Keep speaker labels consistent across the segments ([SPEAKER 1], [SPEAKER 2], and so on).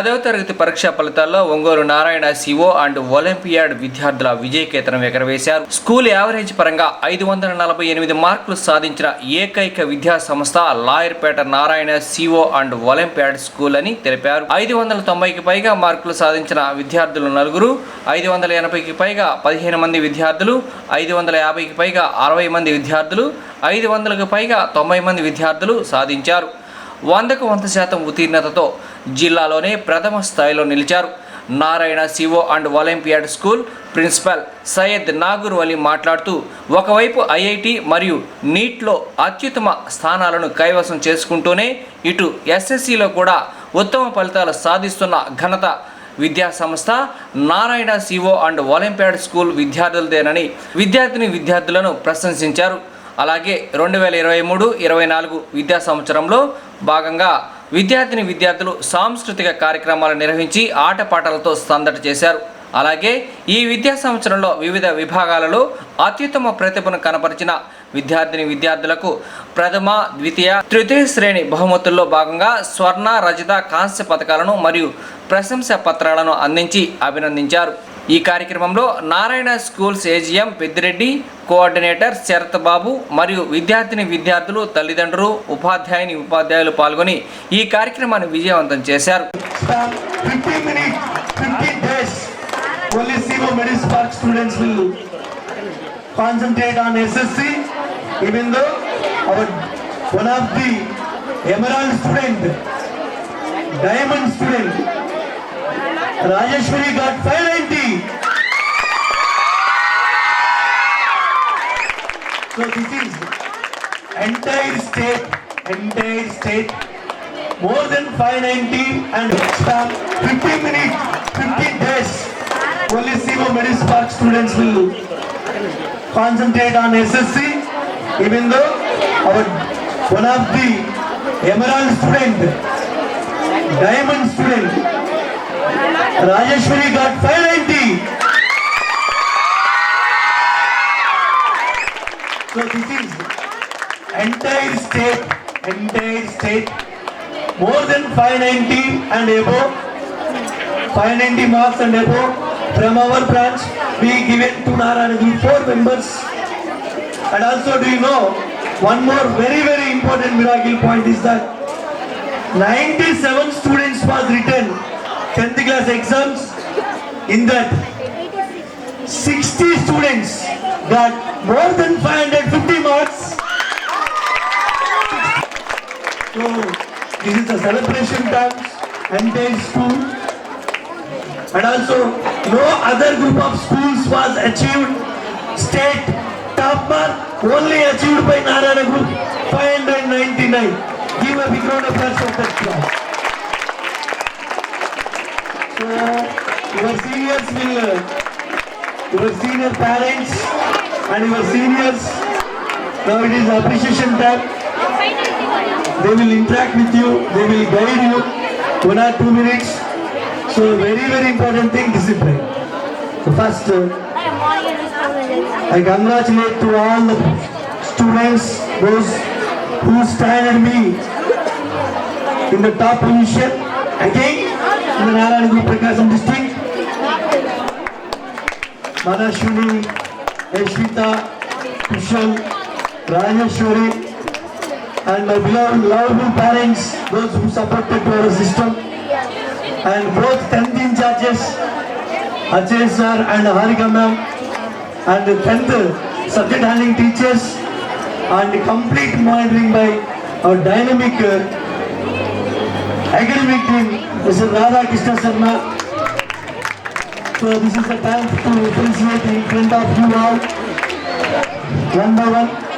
[SPEAKER 1] పదవ తరగతి పరీక్షా ఫలితాల్లో Ongole Narayana CO and olympiad విద్యార్థుల విజయకేతనం ఎగరవేశారు. స్కూల్ యావరేజ్ పరంగా ఐదు వందల నలభై ఎనిమిది మార్కులు సాధించిన ఏకైక విద్యా సంస్థ Lawyerpet Narayana CO and olympiad school అని తెలిపారు. ఐదు వందల తొంభైకి పైగా మార్కులు సాధించిన విద్యార్థులు నలుగురు ఐదు వందల ఎనభైకి పైగా పదిహేను మంది విద్యార్థులు ఐదు వందల యాభైకి పైగా అరవై మంది విద్యార్థులు ఐదు వందలకు పైగా తొంభై మంది విద్యార్థులు సాధించారు. వందకు వంద శాతం ఉత్తీర్ణతతో జిల్లాలోనే ప్రథమ స్థాయిలో నిలిచారు. Narayana CO and olympiad school principal Syed Nagoor Vali మాట్లాడుతూ ఒకవైపు ఐఐటి మరియు నీట్లో అత్యుత్తమ స్థానాలను కైవసం చేసుకుంటూనే ఇటు ఎస్ఎస్సిలో కూడా ఉత్తమ ఫలితాలు సాధిస్తున్న ఘనత విద్యాసంస్థ Narayana CO and olympiad school విద్యార్థులదేనని విద్యార్థిని విద్యార్థులను ప్రశంసించారు. అలాగే రెండు వేల ఇరవై మూడు ఇరవై నాలుగు విద్యా సంవత్సరంలో భాగంగా విద్యార్థిని విద్యార్థులు సాంస్కృతిక కార్యక్రమాలు నిర్వహించి ఆటపాటలతో సందడి చేశారు. అలాగే ఈ విద్యా సంవత్సరంలో వివిధ విభాగాలలో అత్యుత్తమ ప్రతిభను కనపరిచిన విద్యార్థిని విద్యార్థులకు ప్రథమ ద్వితీయ తృతీయ శ్రేణి బహుమతుల్లో భాగంగా స్వర్ణ రజిత కాంస్య పథకాలను మరియు ప్రశంసా పత్రాలను అందించి అభినందించారు. ఈ కార్యక్రమంలో Narayana schools AGM Peddireddy coordinator Sarath Babu మరియు విద్యార్థిని విద్యార్థులు తల్లిదండ్రులు ఉపాధ్యాయుని ఉపాధ్యాయులు పాల్గొని ఈ కార్యక్రమాన్ని విజయవంతం చేశారు.
[SPEAKER 2] Diamond student Rajeswari CIVO Middle Spark students will concentrate on SSC, even though our, one of the emerald student, diamond student, Rajeshwari got 590. So this is entire state, entire state more than 590 and span 15 minutes, 15 days. Only CIVO Middle Spark students will concentrate on SSC, even though our, one of the emerald student, diamond student, Rajeshwari got 590. So this is entire state, entire state more than 590 and above, 590 marks and above from our branch, we given to Narayana Group four members. And also do you know, one more very very important miracle point is that 97 students was written 10th class exams. In that 60 students got more than 550 marks. So this is the celebration times entire school and also no other group of schools was achieved state top mark only achieved by Narayana group 599. Give a big round of applause for that class. So your seniors will your senior parents and your seniors now it is appreciation time. They will interact with you, they will guide you one or two minutes. So very very important thing discipline. So first uh, I congratulate to all the students, those who stand me in the top position again in the Narayana Guru Prakasam district. Manashwini, Ashwita, Kushal, Rajeshwari, and my beloved lovable parents, those who supported to our system, and both 10th in charges, Ajay sir and Harika ma'am, and the 10th subject handling teachers, and complete monitoring by our dynamic uh, academic team, Mr. Radha Krishna Sharma. So this is the time to appreciate in front of you all, one by one.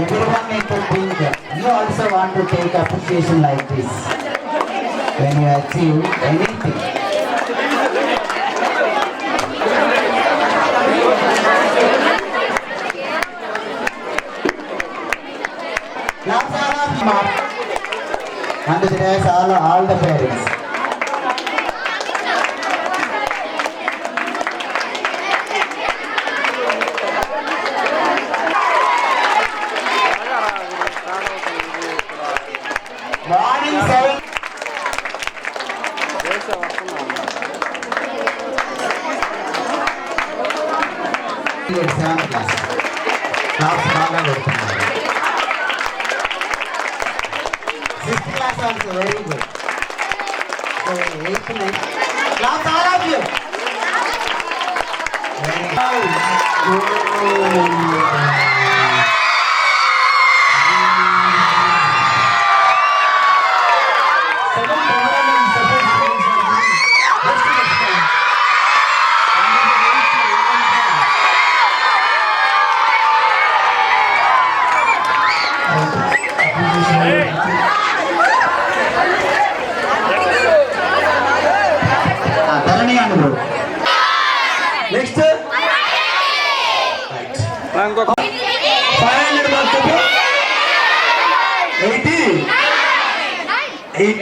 [SPEAKER 3] Everyone need to think, you also want to take appreciation like this. When you achieve anything. Claps all of. And is all, all the parents.
[SPEAKER 2] Absolutely. Clap, all of you. Wow. Oh.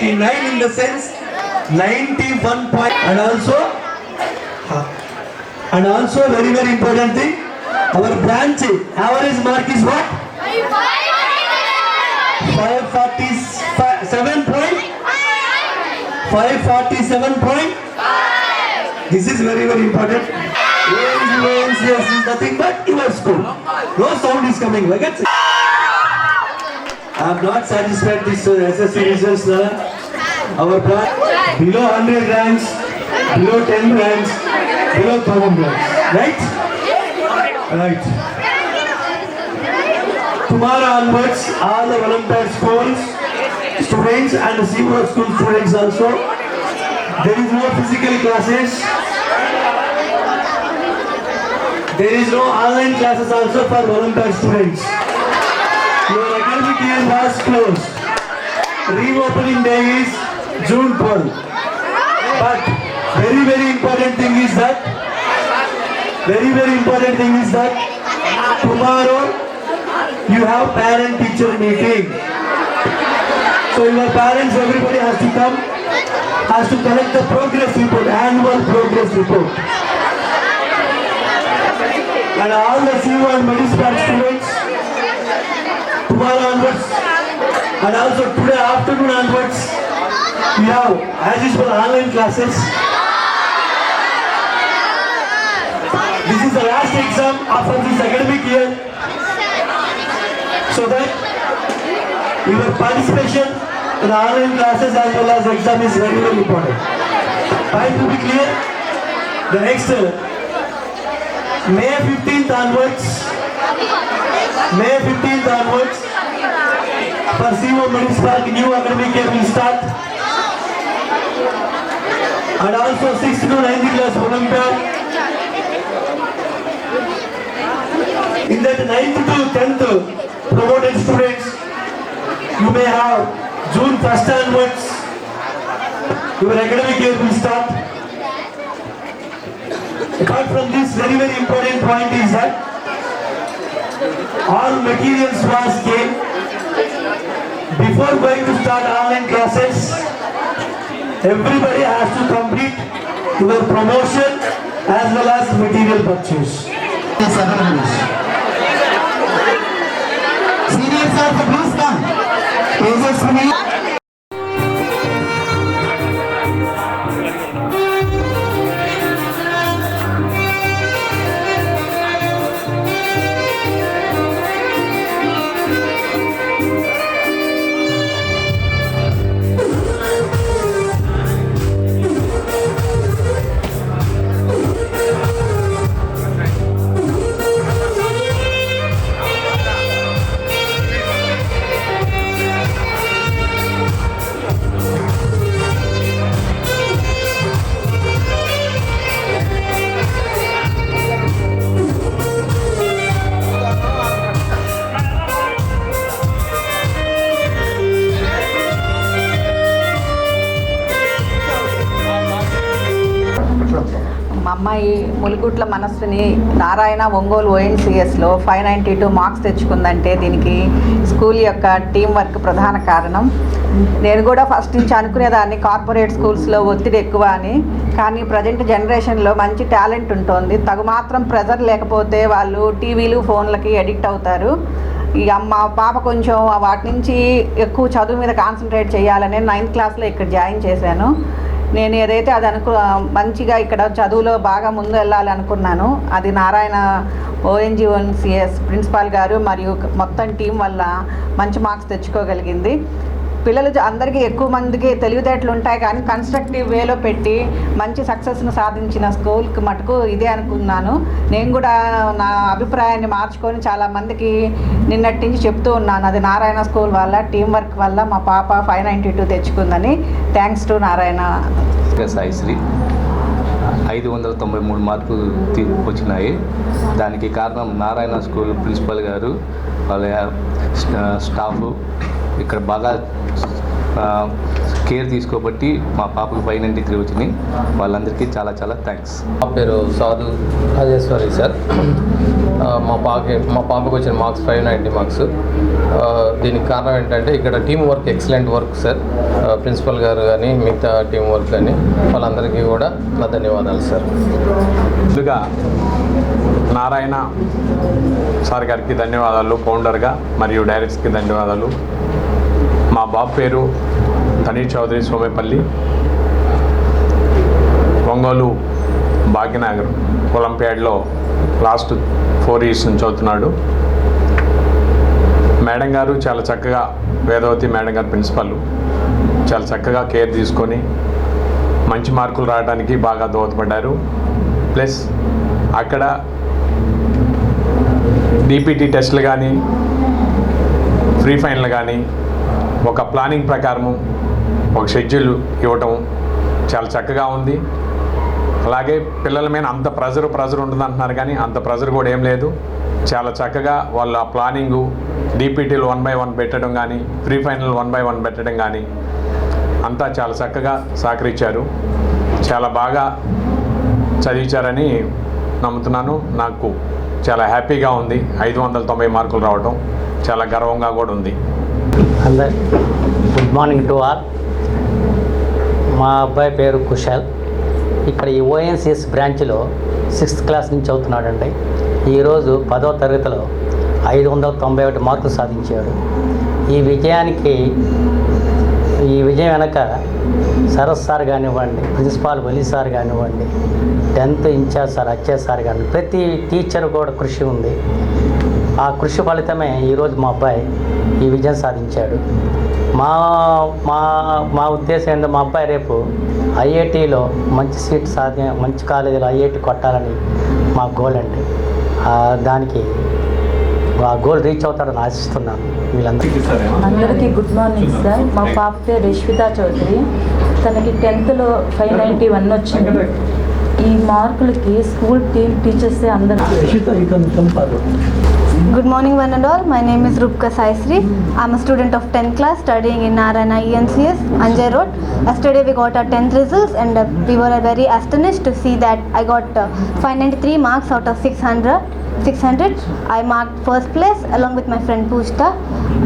[SPEAKER 2] 99 in the sense 91 point and also and also very very important thing our branch average mark is what? 547 point 547 point. This is very very important. Yes, yes, is nothing but your school. No sound is coming like it. I am not satisfied with this uh, SSC results. Uh, our branch below 100 ranks, below 10 ranks, below 1000 ranks. Right? Right. Tomorrow onwards, all the Olympiad schools, students and the senior school students also, there is no physical classes. There is no online classes also for Olympiad students. Your academic year was closed. Reopening day is June 12. But very very important thing is that very very important thing is that tomorrow you have parent teacher meeting. So your parents everybody has to come has to collect the progress report, annual progress report. And all the CEO and municipal students, tomorrow onwards, and also today afternoon onwards, we have, as usual, online classes. This is the last exam after this academic year. So that your participation in online classes as well as exam is very very important. Try to be clear. The next May 15th onwards, May 15th onwards, CEO Municipal new academic year will start. And also 6th to 9th class. In that 9th to 10th promoted students, you may have June 1st onwards, your academic year will start. Apart from this, very very important point is that all materials was came before going to start online classes. Everybody has to complete your promotion as well as material purchase.
[SPEAKER 3] Seniors are the please come.
[SPEAKER 4] Mulugutla Narayana Ongole ఓఎన్సిఎస్లో five ninety two marks తెచ్చుకుందంటే దీనికి school యొక్క team work ప్రధాన కారణం. నేను కూడా first నుంచి అనుకునేదాన్ని corporate స్కూల్స్లో ఒత్తిడి ఎక్కువ అని. కానీ ప్రజెంట్ జనరేషన్లో మంచి టాలెంట్ ఉంటుంది. తగు మాత్రం ప్రెజర్ లేకపోతే వాళ్ళు టీవీలు ఫోన్లకి అడిక్ట్ అవుతారు. ఈ అమ్మ పాప కొంచెం వాటి నుంచి ఎక్కువ చదువు మీద కాన్సన్ట్రేట్ చేయాలని నైన్త్ క్లాస్లో ఇక్కడ జాయిన్ చేశాను. నేను ఏదైతే అది అనుకు మంచిగా ఇక్కడ చదువులో బాగా ముందు వెళ్ళాలి అనుకున్నాను అది నారాయణ ఓఎన్జిఓన్సిఎస్ ప్రిన్సిపాల్ గారు మరియు మొత్తం టీం వల్ల మంచి మార్క్స్ తెచ్చుకోగలిగింది. పిల్లలు అందరికీ ఎక్కువ మందికి తెలివితేటలు ఉంటాయి కానీ కన్స్ట్రక్టివ్ వేలో పెట్టి మంచి సక్సెస్ను సాధించిన స్కూల్కి మటుకు ఇదే అనుకున్నాను. నేను కూడా నా అభిప్రాయాన్ని మార్చుకొని చాలా మందికి నిన్నటి నుంచి చెప్తూ ఉన్నాను. అది నారాయణ స్కూల్ వల్ల టీం వర్క్ వల్ల మా పాప five ninety two తెచ్చుకుందని. Thanks to Narayana.
[SPEAKER 5] Saisri ఐదు వందల తొంభై మూడు మార్కులు వచ్చినాయి. దానికి కారణం నారాయణ స్కూల్ ప్రిన్సిపల్ గారు వాళ్ళ స్టాఫ్. ఇక్కడ బాగా కేర్ తీసుకోబట్టి మా పాపకు ఫైవ్ నైంటీ త్రీ వచ్చినాయి. వాళ్ళందరికీ చాలా చాలా థ్యాంక్స్
[SPEAKER 6] నా పేరు సాధు. రాజేశ్వరి సార్ మా పాపకి మా పాపకు వచ్చిన మార్క్స్ ఫైవ్ నైంటీ మార్క్స్ దీనికి కారణం ఏంటంటే ఇక్కడ team work excellent work sir principal గారు కానీ మిగతా టీం వర్క్ కానీ వాళ్ళందరికీ కూడా నా ధన్యవాదాలు సార్
[SPEAKER 7] ముందుగా నారాయణ సార్ గారికి ధన్యవాదాలు ఫౌండర్గా మరియు డైరెక్టర్స్కి ధన్యవాదాలు. మా బాబు పేరు తనీర్ చౌదరి సోమేపల్లి ఒంగోలు భాగ్యనగర్ ఒలింపియాడ్లో లాస్ట్ ఫోర్ ఇయర్స్ నుంచి అవుతున్నాడు మేడం గారు చాలా చక్కగా వేదవతి మేడం గారు ప్రిన్సిపల్. చాలా చక్కగా కేర్ తీసుకొని మంచి మార్కులు రావడానికి బాగా దోహదపడ్డారు. ప్లస్ అక్కడ డిపిటీ టెస్టులు కానీ ఫ్రీ ఫైన్లు కానీ ఒక ప్లానింగ్ ప్రకారము ఒక షెడ్యూల్ ఇవ్వటం చాలా చక్కగా ఉంది. అలాగే పిల్లల మీద అంత ప్రెజర్ ప్రెజర్ ఉంటుంది అంటున్నారు కానీ అంత ప్రెజర్ కూడా ఏం లేదు. చాలా చక్కగా వాళ్ళ ప్లానింగు డిపిటీలు వన్ బై వన్ పెట్టడం కానీ pre final one by one పెట్టడం కానీ అంతా చాలా చక్కగా సహకరించారు. చాలా బాగా చదివించారని నమ్ముతున్నాను. నాకు చాలా హ్యాపీగా ఉంది. ఐదు వందల తొంభై మార్కులు రావడం చాలా గర్వంగా కూడా ఉంది.
[SPEAKER 8] అందరు గుడ్ మార్నింగ్ టు ఆల్. మా అబ్బాయి పేరు కుశాల్. ఇక్కడ ఈ ఓఎన్సిఎస్ బ్రాంచ్లో సిక్స్త్ క్లాస్ నుంచి చదువుతున్నాడండి. ఈరోజు పదవ తరగతిలో ఐదు వందల తొంభై ఒకటి మార్కులు సాధించాడు. ఈ విజయానికి ఈ విజయం వెనక సరస్ సార్ కానివ్వండి ప్రిన్సిపాల్ వలి సార్ కానివ్వండి టెన్త్ ఇన్ఛార్జ్ సార్ అచ్చే సార్ కానివ్వండి ప్రతి టీచర్ కూడా కృషి ఉంది. ఆ కృషి ఫలితమే ఈరోజు మా అబ్బాయి ఈ విజయం సాధించాడు. మా మా మా ఉద్దేశం ఏంటంటే మా అబ్బాయి రేపు ఐఐటిలో మంచి సీట్ సాధి మంచి కాలేజీలో ఐఐటి కొట్టాలని మా గోల్ అండి. ఆ, దానికి ఆ గోల్ రీచ్ అవుతాడని ఆశిస్తున్నాను వీళ్ళందరికీ.
[SPEAKER 9] అందరికీ గుడ్ మార్నింగ్ సార్ మా పాప పేరు యశ్విత చౌదరి. తనకి టెన్త్లో ఫైవ్ నైంటీ వన్ వచ్చింది. ఈ మార్కులకి స్కూల్ టీమ్ టీచర్స్ అందరూ
[SPEAKER 10] Good morning, one and all. My name is Rupka Saisri. I'm a student of 10th class studying in Narayana ENCS, Anjay Road. Yesterday we got our 10th results and uh, we were very astonished to see that I got uh, 593 marks out of 600. 600. I marked first place along with my friend Pushta.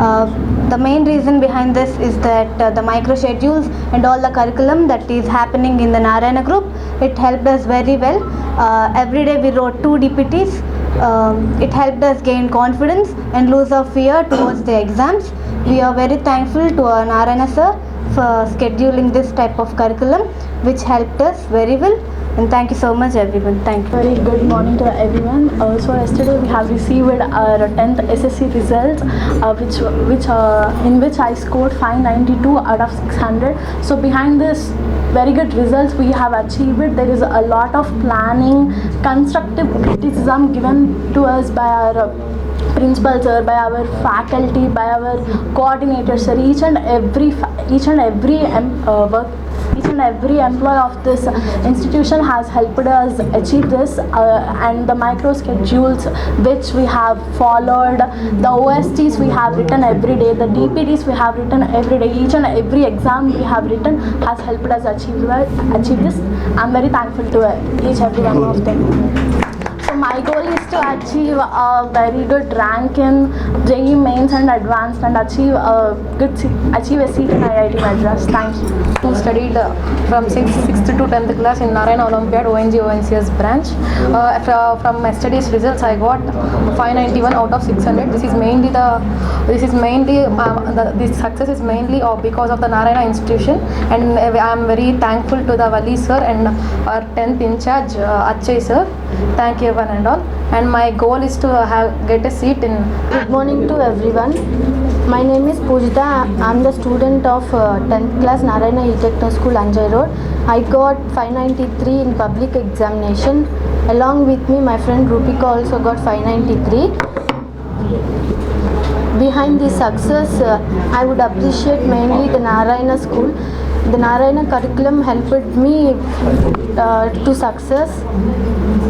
[SPEAKER 10] Uh, the main reason behind this is that uh, the micro schedules and all the curriculum that is happening in the Narayana group, it helped us very well. Uh, every day we wrote two DPTs um, it helped us gain confidence and lose our fear towards the exams. We are very thankful to our Narayana sir for scheduling this type of curriculum, which helped us very well. And thank you so much, everyone. Thank you.
[SPEAKER 9] Very good morning to everyone. Uh, so yesterday we have received our 10th SSC results, uh, which which uh, in which I scored 592 out of 600. So behind this very good results we have achieved, there is a lot of planning, constructive criticism given to us by our. Uh, principal sir by our faculty by our coordinators sir each and every each and every uh, work each and every employee of this institution has helped us achieve this uh, and the micro schedules which we have followed the OSTs we have written every day the DPDs we have written every day each and every exam we have written has helped us achieve achieve this. I'm very thankful to each and every one of them so my goal is to achieve a very good rank in JEE mains and advanced and achieve a good achieve a seat in IIT Madras. Thank you.
[SPEAKER 11] who studied uh, from 6th, 6th to 10th class in Narayana Olympiad ONG ONCS branch. Uh, from my studies results, I got 591 out of 600. This is mainly the this is mainly uh, the, this success is mainly uh, because of the Narayana institution, and uh, I am very thankful to the Vali sir and our 10th in charge uh, Achay sir. Thank you and all. And my goal is to have get a seat in
[SPEAKER 10] Good morning to everyone. My name is Pujita. I'm the student of uh, 10th class Narayana E-Techno School, Anjay Road. I got 593 in public examination. Along with me, my friend Rupika also got 593. Behind this success, uh, I would appreciate mainly the Narayana school. The Narayana curriculum helped me uh, to success.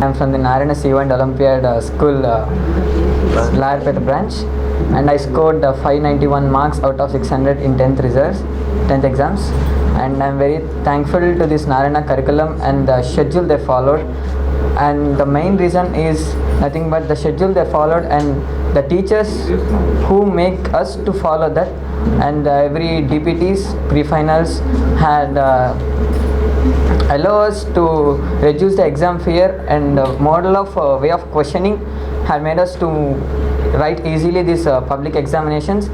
[SPEAKER 12] I'm from the Narayana C1 Olympiad uh, School, uh, Layarpeta branch, and I scored uh, 591 marks out of 600 in 10th results, 10th exams. And I'm very thankful to this Narayana curriculum and the schedule they followed. And the main reason is nothing but the schedule they followed and the teachers who make us to follow that. And uh, every DPTs, pre-finals had. Uh, allow us to reduce the exam fear and model of uh, way of questioning had made us to write easily these public examinations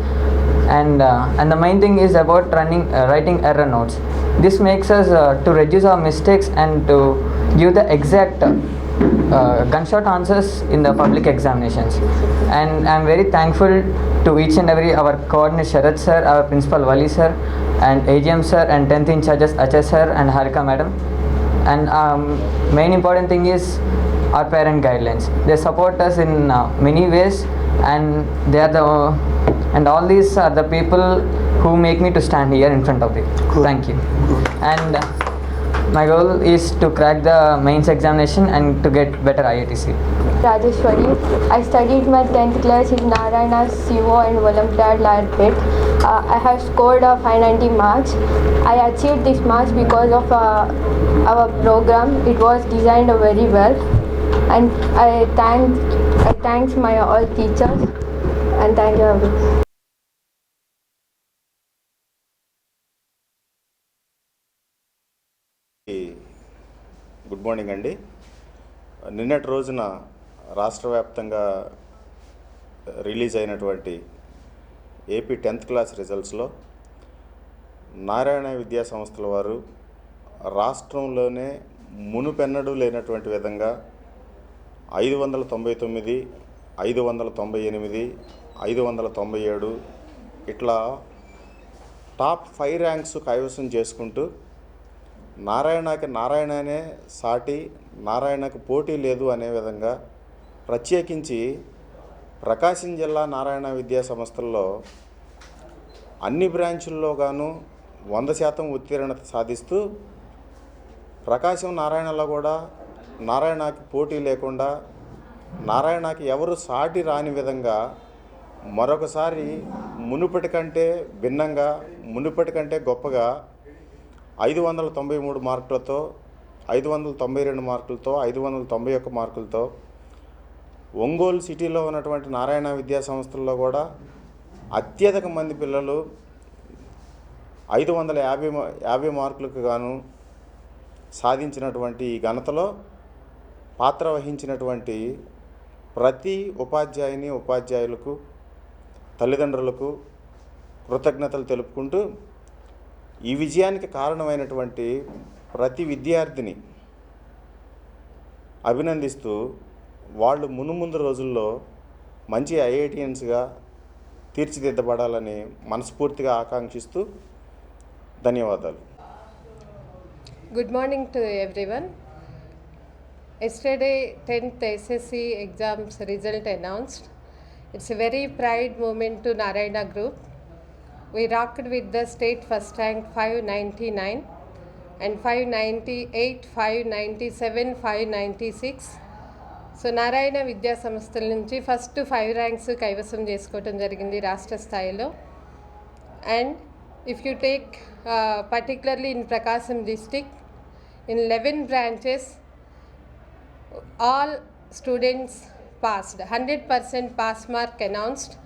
[SPEAKER 12] and uh, and the main thing is about running uh, writing error notes this makes us uh, to reduce our mistakes and to give the exact gunshot answers in the public examinations. And i'm very thankful to each and every our coordinator Sharad sir our principal Wali sir and AGM sir and 10th in charges Achay sir and Harika madam. And um, main important thing is our parent guidelines. They support us in uh, many ways and they are the and all these are the people who make me to stand here in front of you. Thank you. And uh, my goal is to crack the mains examination and to get better IIT seat.
[SPEAKER 10] Rajeshwari. I studied my 10th class in Narayana CO and Olympiad Layarpet. Uh, I have scored a 590 marks. I achieved this marks because of uh, our program. It was designed very well, and I thank I thanks my all teachers and thank you.
[SPEAKER 13] Morning అండి. నిన్నటి రోజున రాష్ట్ర వ్యాప్తంగా release అయినటువంటి AP tenth class రిజల్ట్స్లో నారాయణ విద్యా సంస్థల వారు రాష్ట్రంలోనే మునుపెన్నడూ లేనటువంటి విధంగా ఐదు వందల తొంభై తొమ్మిది ఐదు వందల తొంభై ఎనిమిది ఐదు వందల తొంభై ఏడు ఇట్లా టాప్ ఫైవ్ ర్యాంక్స్ కైవసం చేసుకుంటూ నారాయణకి నారాయణనే సాటి నారాయణకు పోటీ లేదు అనే విధంగా ప్రత్యేకించి ప్రకాశం జిల్లా నారాయణ విద్యా సంస్థల్లో అన్ని బ్రాంచుల్లో గాను వంద శాతం ఉత్తీర్ణత సాధిస్తూ ప్రకాశం నారాయణలో కూడా నారాయణకి పోటీ లేకుండా నారాయణకి ఎవరు సాటి రాని విధంగా మరొకసారి మునుపటి కంటే భిన్నంగా మునుపటి కంటే గొప్పగా ఐదు వందల తొంభై మూడు మార్కులతో ఐదు వందల తొంభై రెండు మార్కులతో ఐదు వందల తొంభై ఒక్క మార్కులతో ఒంగోలు సిటీలో ఉన్నటువంటి నారాయణ విద్యా సంస్థల్లో కూడా అత్యధిక మంది పిల్లలు ఐదు వందల యాభై యాభై మార్కులకు గాను సాధించినటువంటి ఈ ఘనతలో పాత్ర వహించినటువంటి ప్రతి ఉపాధ్యాయుని ఉపాధ్యాయులకు తల్లిదండ్రులకు కృతజ్ఞతలు తెలుపుకుంటూ ఈ విజయానికి కారణమైనటువంటి ప్రతి విద్యార్థిని అభినందిస్తూ వాళ్ళు మునుముందు రోజుల్లో మంచి ఐఐటిఎన్స్గా తీర్చిదిద్దబడాలని మనస్ఫూర్తిగా ఆకాంక్షిస్తూ ధన్యవాదాలు.
[SPEAKER 14] Good morning to everyone yesterday tenth SSC exams result announced it's a very pride moment to Narayana group We rocked with the state first rank 599 and 598, 597, 596. So Narayana విద్యా సంస్థల నుంచి ఫస్ట్ ఫైవ్ ర్యాంక్స్ కైవసం చేసుకోవటం జరిగింది రాష్ట్ర స్థాయిలో. And if you take particularly in Prakasam district in eleven branches all students passed hundred percent pass mark announced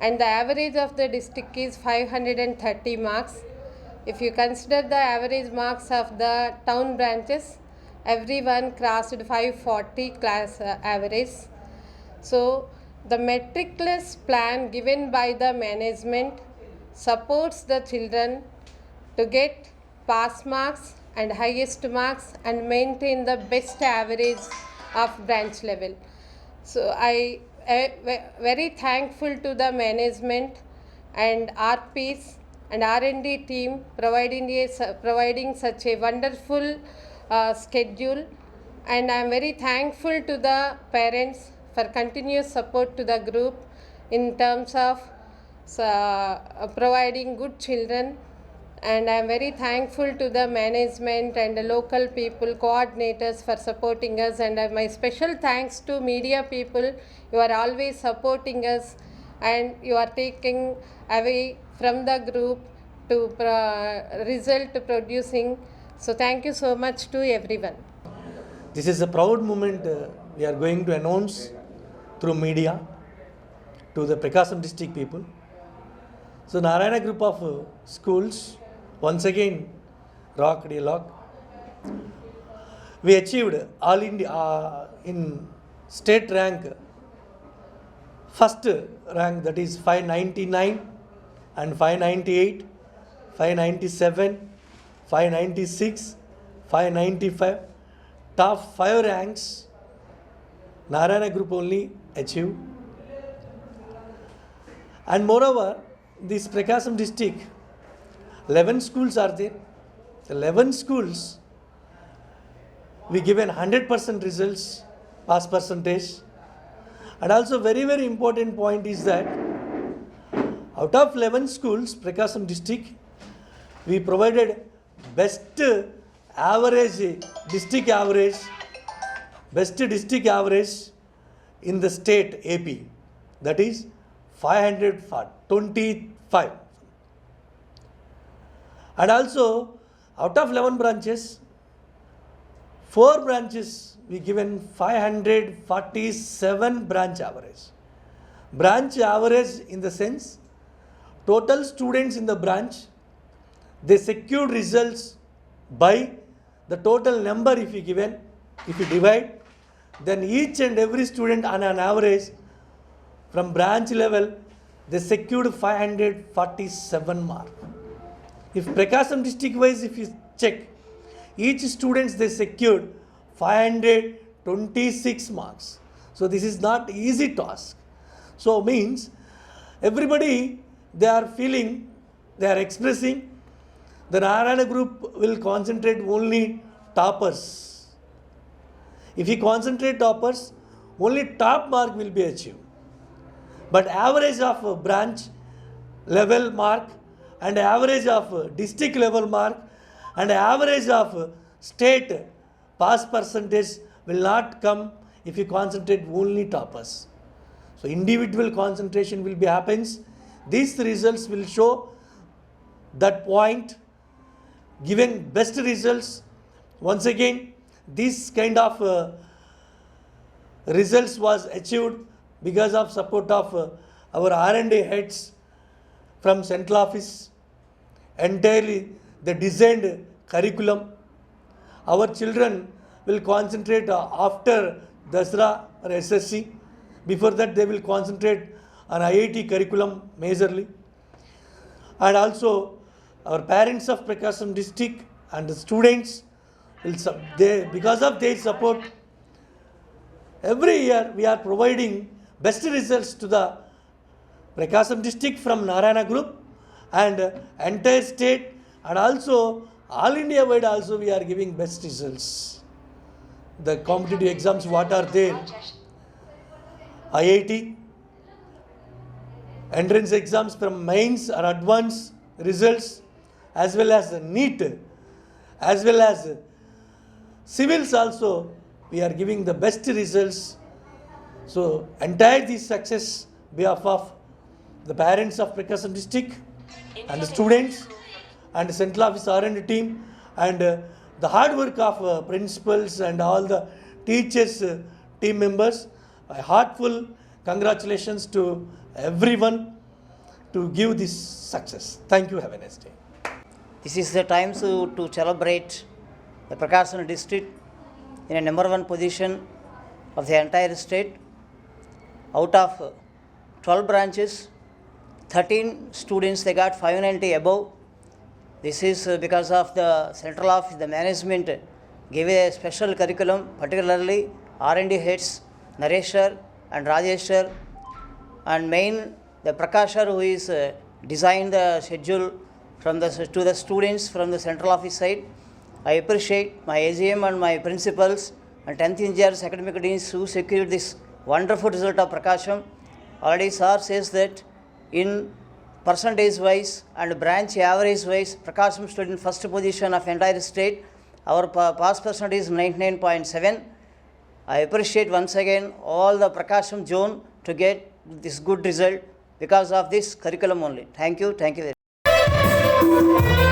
[SPEAKER 14] and the average of the district is 530 marks if you consider the average marks of the town branches everyone crossed 540 class uh, average so the metricless plan given by the management supports the children to get pass marks and highest marks and maintain the best average of branch level. So I very thankful to the management and RPs and R&D team providing a, providing such a wonderful uh, schedule and I am very thankful to the parents for continuous support to the group in terms of uh, providing good children and I am very thankful to the management and the local people, coordinators for supporting us. And uh, my special thanks to media people. You are always supporting us and you are taking away from the group to pro- result producing. So thank you so much to everyone.
[SPEAKER 2] This is a proud moment uh, we are going to announce through media to the Prakasam district people. So Narayana group of uh, schools once again rocked a lot. We achieved all India uh, in state rank first rank that is 599 and 598, 597, 596, 595 top 5 ranks Narayana group only achieved. And moreover, this Prakasam district, 11 schools are there. 11 schools, we given 100% results, pass percentage. And also very, very important point is that out of 11 schools, Prakasam district, we provided best average, district average, best district average in the state AP. That is 525. And also, out of 11 branches, 4 branches we given 547 branch average. Branch average in the sense, total students in the branch, they secured results by the total number if you given, if you divide, then each and every student on an average from branch level, they secured 547 mark. If Prakasam district wise, if you check, each students they secured 526 marks. So this is not easy task. So means everybody they are feeling, they are expressing, the Narayana group will concentrate only toppers. If you concentrate toppers, only top mark will be achieved. But average of branch level mark and average of district level mark and average of state pass percentage will not come if you concentrate only toppers. So individual concentration will be happens. These results will show that point giving best results. Once again, this kind of uh, results was achieved because of support of uh, our R&D heads from central office. Entirely, the designed curriculum. Our children will concentrate after Dasra or SSC. Before that, they will concentrate on IIT curriculum majorly. And also, our parents of Prakasam district and the students will they because of their support every year we are providing best results to the Prakasam district from Narayana group and entire state and also all India wide also we are giving best results. The competitive exams what are there? IIT, entrance exams from mains or advanced results as well as NEET as well as civils also, we are giving the best results. So entire this success behalf of the parents of Prakasam district and the students and central office R&D team and uh, the hard work of uh, principals and all the teachers uh, team members. A heartful congratulations to everyone to give this success. Thank you. Have a nice day.
[SPEAKER 15] This is the time to, to celebrate the Prakasam district in a number one position of the entire state. Out of uh, 12 branches, 13 students they got 590 above. This is because of the central office, the management gave a special curriculum, particularly R&D heads, Nareshwar and Rajeshwar, and main the Prakashar who is uh, designed the schedule from the to the students from the central office side. I appreciate my AGM and my principals and 10th engineers academic deans who secured this wonderful result of Prakasham. Already sir says that in percentage wise and branch average wise, Prakasham stood in first position of entire state. Our pa- pass percentage is 99.7. I appreciate once again all the Prakasham zone to get this good result because of this curriculum only. Thank you, thank you very